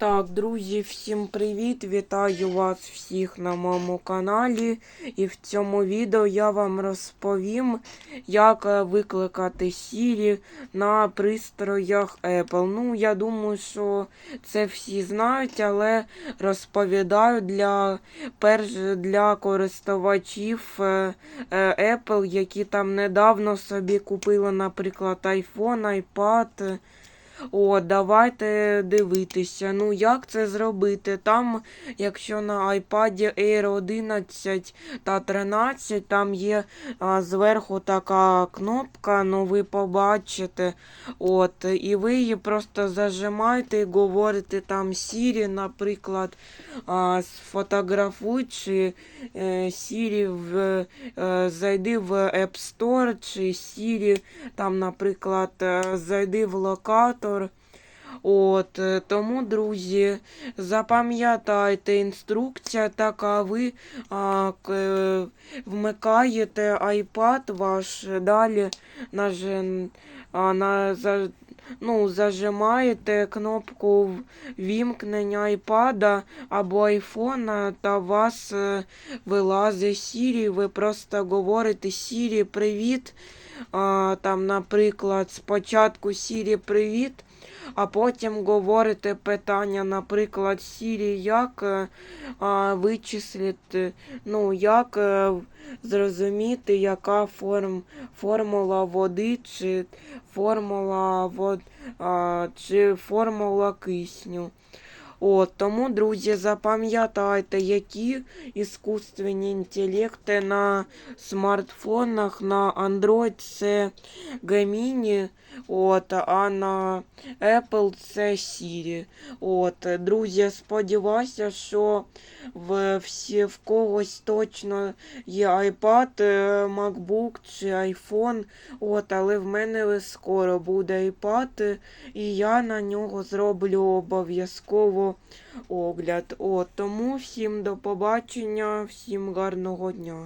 Так, друзі, всім привіт! Вітаю вас всіх на моєму каналі. І в цьому відео я вам розповім, як е, викликати Siri на пристроях Apple. Ну, я думаю, що це всі знають, але розповідаю для перш для користувачів е, е, Apple, які там недавно собі купили, наприклад, iPhone, iPad. О, давайте дивитися. Ну, як це зробити? Там, якщо на iPad Air 11 та 13, там є а, зверху така кнопка, ну ви побачите. От, і ви її просто зажимаєте і говорите там Siri, наприклад, а, сфотографуй, чи е, Siri в, е, зайди в App Store, чи Siri, там, наприклад, е, зайди в локатор. От, е, тому, друзі, запам'ятайте, інструкція така, ви а, к, е, вмикаєте iPad ваш, далі нажи, а, на, за, ну, зажимаєте кнопку вімкнення iPad або iPhone, та вас е, вилазить Siri, ви просто говорите Siri, привіт. А, там, наприклад, спочатку Siri, привіт. А потім говорите питання, наприклад, Siri, як е, а, вичислити, ну, як е, зрозуміти, яка форм, формула води, чи формула вод, а, чи формула кисню. От, тому, друзі, запам'ятайте, які іскусственні інтелекти на смартфонах на Android це Gemini, от, а на Apple це Siri. От, друзі, сподіваюся, що в, всі, в когось точно є iPad, е, MacBook чи iPhone. От, але в мене скоро буде iPad, і я на нього зроблю обов'язково огляд. От, тому всім до побачення, всім гарного дня.